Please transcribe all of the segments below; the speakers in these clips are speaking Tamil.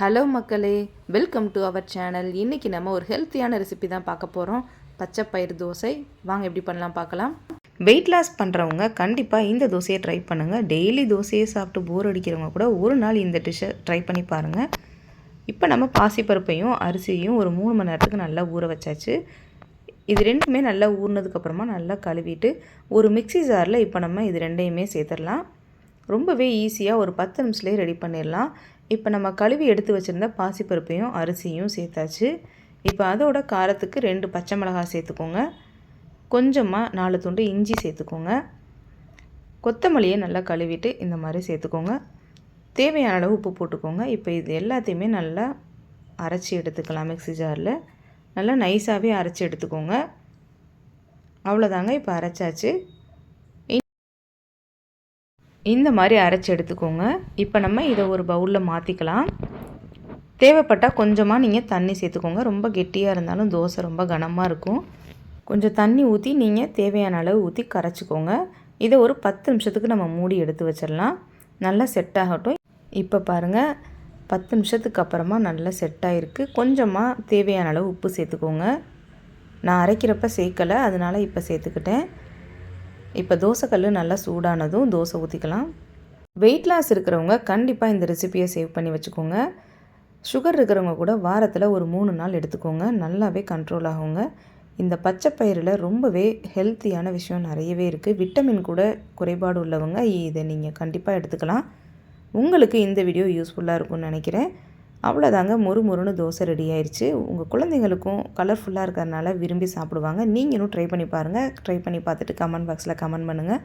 ஹலோ மக்களே. வெல்கம் டு அவர் சேனல் இன்றைக்கி நம்ம ஒரு ஹெல்த்தியான ரெசிபி தான் பார்க்க போகிறோம் பச்சை பயிறு தோசை. வாங்க எப்படி பண்ணலாம் பார்க்கலாம். வெயிட் லாஸ் பண்ணுறவங்க கண்டிப்பாக இந்த தோசையை ட்ரை பண்ணுங்கள் டெய்லி தோசையை சாப்பிட்டு போர் அடிக்கிறவங்க கூட ஒரு நாள் இந்த டிஷ்ஷை ட்ரை பண்ணி பாருங்கள் இப்போ நம்ம பாசிப்பருப்பையும் அரிசியும் ஒரு மூணு மணி நேரத்துக்கு நல்லா ஊற வச்சாச்சு. இது ரெண்டுமே நல்லா ஊறினதுக்கப்புறமா நல்லா கழுவிட்டு ஒரு மிக்சி ஜாரில் இப்போ நம்ம இது ரெண்டையுமே சேர்த்துடலாம். ரொம்பவே ஈஸியாக ஒரு பத்து நிமிஷத்துலேயே ரெடி பண்ணிடலாம். இப்போ நம்ம கழுவி எடுத்து வச்சுருந்த பாசிப்பருப்பையும் அரிசியும் சேர்த்தாச்சு. இப்போ அதோட காரத்துக்கு ரெண்டு பச்சை மிளகாய் சேர்த்துக்கோங்க. கொஞ்சமாக நாலு துண்டு இஞ்சி சேர்த்துக்கோங்க. கொத்தமல்லியை நல்லா கழுவிட்டு இந்த மாதிரி சேர்த்துக்கோங்க. தேவையான அளவு உப்பு போட்டுக்கோங்க. இப்போ இது எல்லாத்தையுமே நல்லா அரைச்சி எடுத்துக்கலாம் மிக்ஸி ஜாரில். நல்லா நைஸாகவே அரைச்சி எடுத்துக்கோங்க. அவ்வளோதாங்க இப்போ அரைச்சாச்சு. இந்த மாதிரி அரைச்சி எடுத்துக்கோங்க. இப்போ நம்ம இதை ஒரு பவுலில் மாற்றிக்கலாம் தேவைப்பட்டால் கொஞ்சமாக நீங்கள் தண்ணி சேர்த்துக்கோங்க. ரொம்ப கெட்டியாக இருந்தாலும் தோசை ரொம்ப கனமாக இருக்கும். கொஞ்சம் தண்ணி ஊற்றி நீங்கள் தேவையான அளவு ஊற்றி கரைச்சிக்கோங்க. இதை ஒரு பத்து நிமிஷத்துக்கு நம்ம மூடி எடுத்து வச்சிடலாம். நல்லா செட் ஆகட்டும். இப்போ பாருங்கள் பத்து நிமிஷத்துக்கு அப்புறமா நல்லா செட் ஆகிருக்கு கொஞ்சமாக தேவையான அளவு உப்பு சேர்த்துக்கோங்க. நான் அரைக்கிறப்ப சேர்க்கலை. அதனால் இப்போ சேர்த்துக்கிட்டேன். இப்போ தோசைக்கல் நல்லா சூடானதும் தோசை ஊற்றிக்கலாம் வெயிட் லாஸ் இருக்கிறவங்க கண்டிப்பாக இந்த ரெசிப்பியை சேவ் பண்ணி வச்சுக்கோங்க. சுகர் இருக்கிறவங்க கூட வாரத்தில் ஒரு மூணு நாள் எடுத்துக்கோங்க. நல்லாவே கண்ட்ரோல் ஆகுங்க. இந்த பச்சை பயிரில் ரொம்பவே ஹெல்த்தியான விஷயம் நிறையவே இருக்குது விட்டமின் கூட குறைபாடு உள்ளவங்க இதை நீங்கள் கண்டிப்பாக எடுத்துக்கலாம். உங்களுக்கு இந்த வீடியோ யூஸ்ஃபுல்லாக இருக்கும்னு நினைக்கிறேன். அவ்வளோதாங்க மொறு மொறுன்னு தோசை ரெடி ஆயிடுச்சு உங்கள் குழந்தைங்களுக்கும் கலர்ஃபுல்லாக இருக்கிறதுனால விரும்பி சாப்பிடுவாங்க. நீங்களும் ட்ரை பண்ணி பாருங்கள் ட்ரை பண்ணி பார்த்துட்டு கமெண்ட் பாக்ஸில் கமெண்ட் பண்ணுங்கள்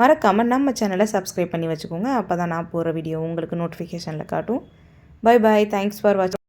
மறக்காமல் நம்ம சேனலை சப்ஸ்கிரைப் பண்ணி வச்சுக்கோங்க. அப்போ தான் நான் போகிற வீடியோ உங்களுக்கு நோட்டிஃபிகேஷனில் காட்டும். பை பாய் தேங்க்ஸ் ஃபார் வாட்சிங்